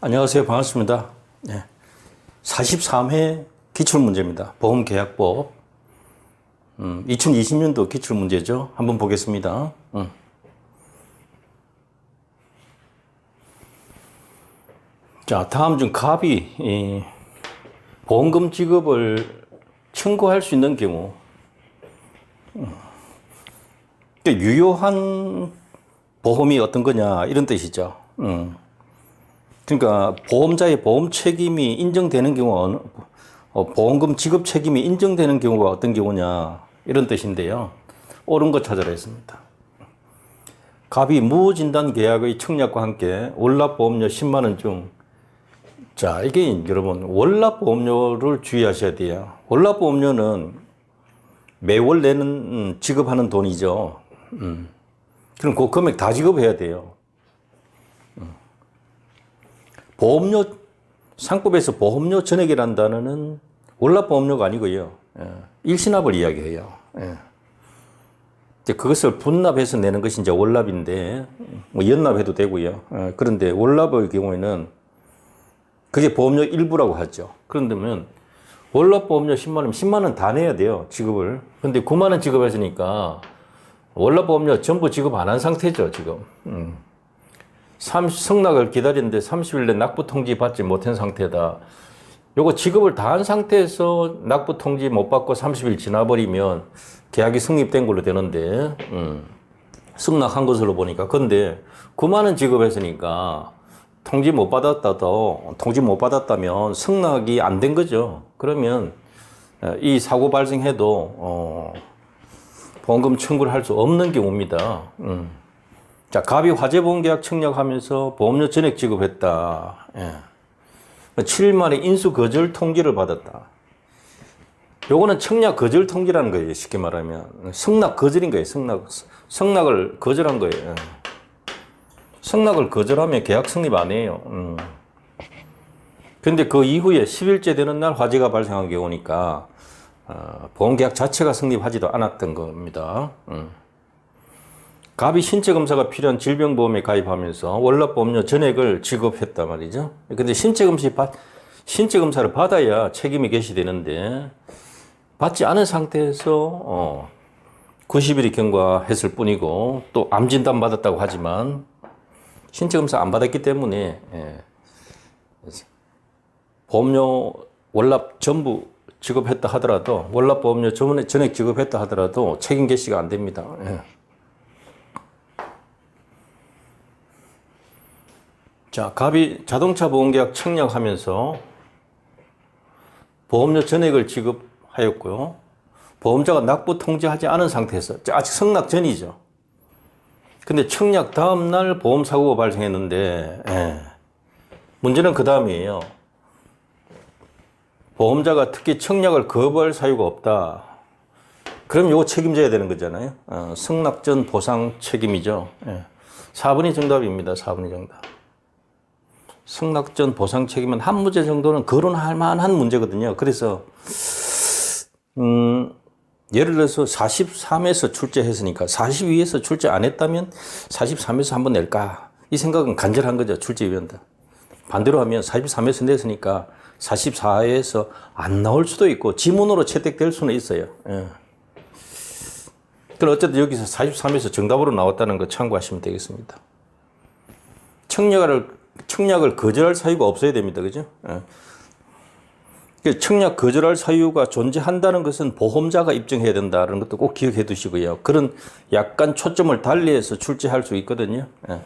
안녕하세요. 반갑습니다. 네. 43회 기출문제입니다. 보험계약법. 음, 2020년도 기출문제죠. 한번 보겠습니다. 음. 자, 다음 중 갑이 이, 보험금 지급을 청구할 수 있는 경우 음, 그러니까 유효한 보험이 어떤 거냐 이런 뜻이죠. 음. 그러니까 보험자의 보험 책임이 인정되는 경우 어, 보험금 지급 책임이 인정되는 경우가 어떤 경우냐 이런 뜻인데요. 옳은 거 찾아라 했습니다. 갑이 무진단 계약의 청약과 함께 월납 보험료 10만 원 중 자, 이게 여러분 월납 보험료를 주의하셔야 돼요. 월납 보험료는 매월 내는 음, 지급하는 돈이죠. 음. 그럼 그 금액 다 지급해야 돼요. 음. 보험료 상법에서 보험료 전액이라는 단어는 월납 보험료가 아니고요. 예. 일시납을 이야기해요. 예. 그것을 분납해서 내는 것이 이제 월납인데 뭐 연납해도 되고요. 예. 그런데 월납의 경우에는 그게 보험료 일부라고 하죠. 그런데면 월납 보험료 10만 원, 10만 원 다 내야 돼요. 지급을. 근데 9만 원 지급했으니까 월납 보험료 전부 지급 안 한 상태죠, 지금. 음. 30, 성낙을 기다리는데 30일 내 납부 통지 받지 못한 상태다. 요거 지급을 다 한 상태에서 납부 통지 못 받고 30일 지나버리면 계약이 성립된 걸로 되는데, 음. 승낙한 것으로 보니까. 근데 9만원 지급했으니까 통지 못 받았다도, 통지 못 받았다면 승낙이 안 된 거죠. 그러면 어, 이 사고 발생해도, 어, 보험금 청구를 할 수 없는 경우입니다. 음. 자, 갑이 화재보험계약 청약하면서 보험료 전액 지급했다. 예. 7일 만에 인수 거절 통지를 받았다. 요거는 청약 거절 통지라는 거예요. 쉽게 말하면. 승낙 거절인 거예요. 승낙. 승낙을 거절한 거예요. 예. 승낙을 거절하면 계약 성립 안 해요. 음. 근데 그 이후에 10일째 되는 날 화재가 발생한 경우니까 어, 보험계약 자체가 성립하지도 않았던 겁니다. 음. 갑이 신체 검사가 필요한 질병보험에 가입하면서 월납보험료 전액을 지급했단 말이죠. 근데 신체 받, 신체 검사를 받아야 책임이 개시되는데 받지 않은 상태에서 어, 90일이 경과했을 뿐이고 또 암 진단 받았다고 하지만 신체 검사 안 받았기 때문에 예. 보험료 월납 전부 지급했다 하더라도 월납 보험료 전액 지급했다 하더라도 책임 개시가 안 됩니다. 예. 자, 갑이 자동차 보험계약 청약하면서 보험료 전액을 지급하였고요. 보험자가 납부 통지하지 않은 상태에서 아직 성납 전이죠. 근데 청약 다음 날 보험 사고가 발생했는데 예. 문제는 그 다음이에요. 보험자가 특히 청약을 거부할 사유가 없다. 그럼 이거 책임져야 되는 거잖아요. 어, 승낙 전 보상 책임이죠. 예. 4번이 정답입니다. 4번이 정답. 승낙 전 보상 책임은 한 문제 정도는 거론할 만한 문제거든요. 그래서 음, 예를 들어서 43에서 출제했으니까 42에서 출제 안 했다면 43에서 한번 낼까? 이 생각은 간절한 거죠. 출제위원들. 반대로 하면 43에서 냈으니까 44에서 안 나올 수도 있고 지문으로 채택될 수는 있어요. 예. 그럼 어쨌든 여기서 43에서 정답으로 나왔다는 거 참고하시면 되겠습니다. 청약을 청약을 거절할 사유가 없어야 됩니다. 그죠? 예. 그 청약 거절할 사유가 존재한다는 것은 보험자가 입증해야 된다는 것도 꼭 기억해 두시고요. 그런 약간 초점을 달리해서 출제할 수 있거든요. 예.